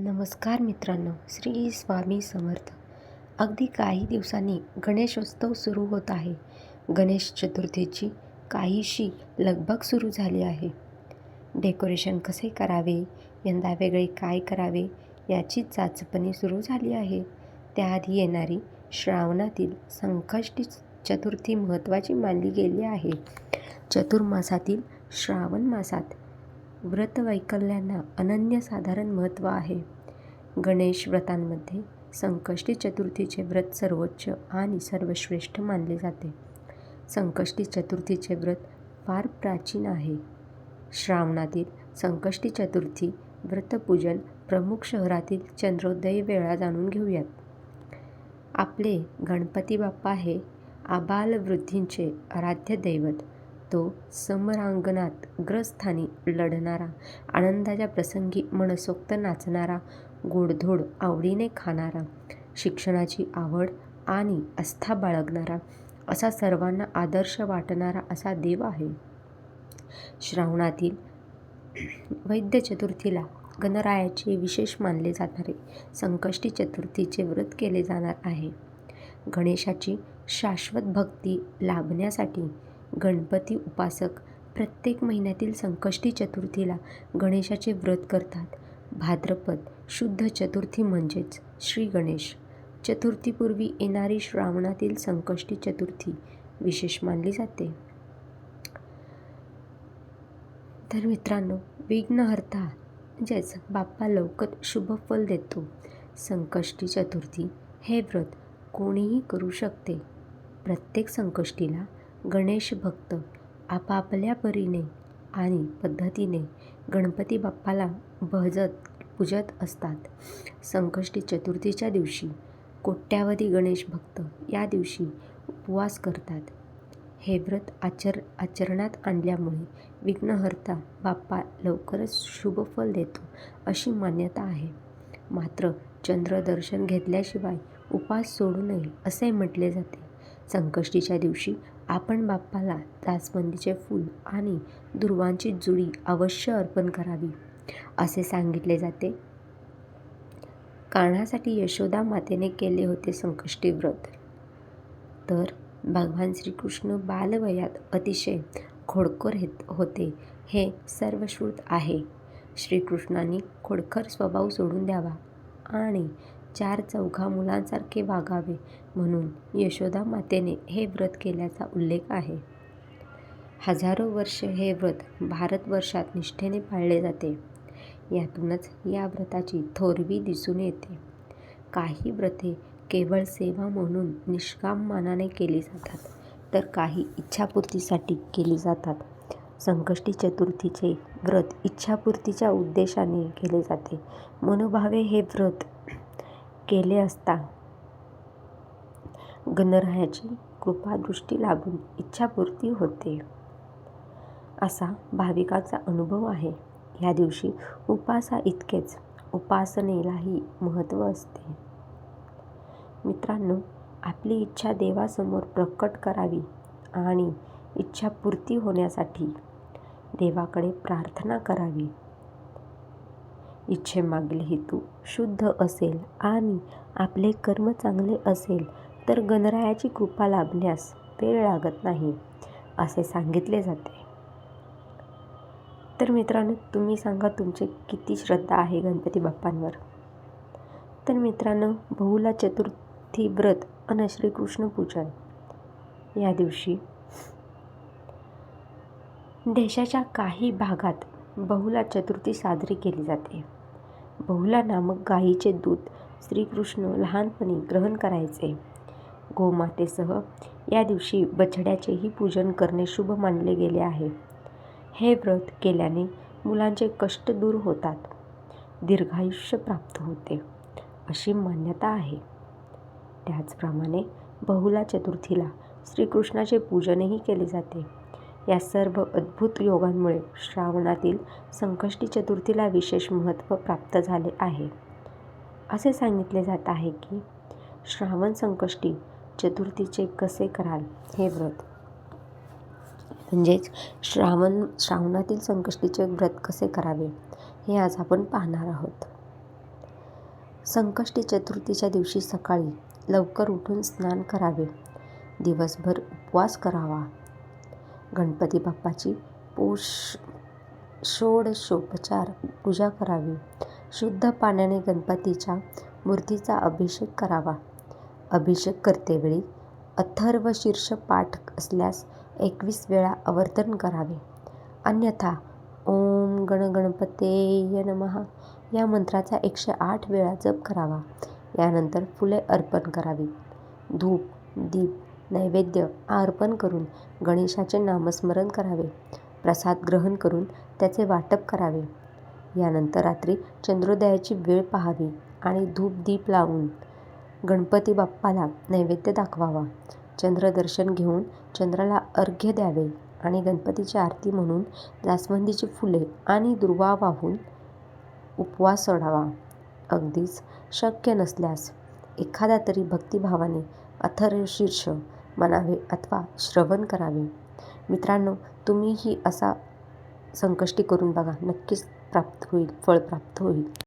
नमस्कार मित्रांनो श्री स्वामी समर्थ. अगदी काही दिवसांनी गणेशोत्सव सुरू होत आहे. गणेश चतुर्थीची काहीशी लगबग सुरू झाली आहे. डेकोरेशन कसे करावे यंदा वेगळे काय करावे याची चाचपणी सुरू झाली आहे. त्याआधी येणारी श्रावणातील संकष्टी चतुर्थी महत्त्वाची मानली गेली आहे. चतुर्मासातील श्रावण मासात व्रतवैकल्यांना अनन्यसाधारण महत्त्व आहे. गणेश व्रतांमध्ये संकष्टी चतुर्थीचे व्रत सर्वोच्च आणि सर्वश्रेष्ठ मानले जाते. संकष्टी चतुर्थीचे व्रत फार प्राचीन आहे. श्रावणातील संकष्टी चतुर्थी व्रतपूजन प्रमुख शहरातील चंद्रोदय वेळा जाणून घेऊयात. आपले गणपती बाप्पा हे आबालवृद्धींचे आराध्य दैवत. तो समरांगणात ग्रस्थानी लढणारा आनंदाच्या प्रसंगी मनसोक्त नाचणारा गोडधोड आवडीने खाणारा शिक्षणाची आवड आणि आस्था बाळगणारा असा सर्वांना आदर्श वाटणारा असा देव आहे. श्रावणातील वैद्य चतुर्थीला गणरायाचे विशेष मानले जाणारे संकष्टी चतुर्थीचे व्रत केले जाणार आहे. गणेशाची शाश्वत भक्ती लाभण्यासाठी गणपती उपासक प्रत्येक महिन्यातील संकष्टी चतुर्थीला गणेशाचे व्रत करतात. भाद्रपद शुद्ध चतुर्थी म्हणजेच श्री गणेश. चतुर्थीपूर्वी येणारी श्रावणातील संकष्टी चतुर्थी विशेष मानली जाते. तर मित्रांनो विघ्नहर्ता म्हणजेच बाप्पा लवकर शुभ फल देतो. संकष्टी चतुर्थी हे व्रत कोणीही करू शकते. प्रत्येक संकष्टीला गणेश भक्त आपापल्या परीने आणि पद्धतीने गणपती बाप्पाला भजत पूजत असतात. संकष्टी चतुर्थीच्या दिवशी कोट्यावधी गणेश भक्त या दिवशी उपवास करतात. हे व्रत आचर आचरणात आणल्यामुळे विघ्नहर्ता बाप्पा लवकरच शुभफल देतो अशी मान्यता आहे. मात्र चंद्रदर्शन घेतल्याशिवाय उपास सोडू नये असे म्हटले जाते. संकष्टीच्या दिवशी आपण बाप्पाला जास्वंदीचे फूल आणि दुर्वांची जुडी अवश्य अर्पण करावी असे सांगितले जाते. कानासाठी यशोदा मातेने केले होते संकष्टी व्रत. तर भगवान श्रीकृष्ण बालवयात अतिशय खोडकर होते हे सर्वश्रुत आहे. श्रीकृष्णांनी खोडकर स्वभाव सोडून द्यावा आणि चार चौघा मुलांसारखे वागावे म्हणून यशोदा मातेने हे व्रत केल्याचा उल्लेख आहे. हजारो वर्ष हे व्रत भारतवर्षात निष्ठेने पाळले जाते. यातूनच या व्रताची थोरवी दिसून येते. काही व्रते केवळ सेवा म्हणून निष्काम मानाने केली जातात तर काही इच्छापूर्तीसाठी केली जातात. संकष्टी चतुर्थीचे व्रत इच्छापूर्तीच्या उद्देशाने केले जाते. मनोभावे हे व्रत केले असता. गणरायाची कृपादृष्टी लागून इच्छापूर्ती होते. असा भाविकाचा अनुभव आहे. या दिवशी उपासा इतकेच उपासनेलाही महत्त्व असते. मित्रांनो आपली इच्छा देवासमोर प्रकट करावी आणि इच्छापूर्ती होण्यासाठी देवाकडे प्रार्थना करावी. इच्छेमागील हेतू शुद्ध असेल आणि आपले कर्म चांगले असेल तर गणरायाची कृपा लाभण्यास वेळ लागत नाही असे सांगितले जाते. तर मित्रांनो तुम्ही सांगा तुमचे किती श्रद्धा आहे गणपती बाप्पांवर? तर मित्रांनो बहुला चतुर्थी व्रत आणि श्रीकृष्ण पूजन. या दिवशी देशाच्या काही भागात बहुला चतुर्थी साजरी केली जाते. बहुला नामक गायीचे दूध श्रीकृष्ण लहानपणी ग्रहण करायचे. गोमातेसह या दिवशी बछड्याचेही पूजन करणे शुभ मानले गेले आहे. हे व्रत केल्याने मुलांचे कष्ट दूर होतात. दीर्घायुष्य प्राप्त होते अशी मान्यता आहे. त्याचप्रमाणे बहुला चतुर्थीला श्रीकृष्णाचे पूजनही केले जाते. या सर्व अद्भुत योगांमुळे श्रावणातील संकष्टी चतुर्थीला विशेष महत्त्व प्राप्त झाले आहे. असे सांगितले जात आहे की श्रावण संकष्टी चतुर्थीचे कसे कराल हे व्रत? म्हणजेच श्रावण श्रावणातील संकष्टीचे व्रत कसे करावे हे आज आपण पाहणार आहोत. संकष्टी चतुर्थीच्या दिवशी सकाळी लवकर उठून स्नान करावे. दिवसभर उपवास करावा. गणपती बाप्पाची पोष षोडशोपचार पूजा करावी. शुद्ध पाण्याने गणपतीच्या मूर्तीचा अभिषेक करावा. अभिषेक करतेवेळी अथर्व शीर्ष पाठ असल्यास एकवीस वेळा आवर्तन करावे. अन्यथा ओम गणगणपतेय नमः या मंत्राचा एकशे आठ वेळा जप करावा. यानंतर फुले अर्पण करावी. धूप दीप नैवेद्य अर्पण करून गणेशाचे नामस्मरण करावे. प्रसाद ग्रहण करून त्याचे वाटप करावे. यानंतर रात्री चंद्रोदयाची वेळ पाहावी आणि धूप दीप लावून गणपती बाप्पाला नैवेद्य दाखवावा. चंद्रदर्शन घेऊन चंद्राला अर्घ्य द्यावे आणि गणपतीची आरती म्हणून जास्वंदीची फुले आणि दुर्वा वाहून उपवास सोडावा. अगदीच शक्य नसल्यास एखादा तरी भक्तिभावाने अथर्वशीर्ष म्हणावे अथवा श्रवण करावे. मित्रांनो तुम्हीही असा संकष्टी करून बघा. नक्कीच प्राप्त होईल फळ प्राप्त होईल.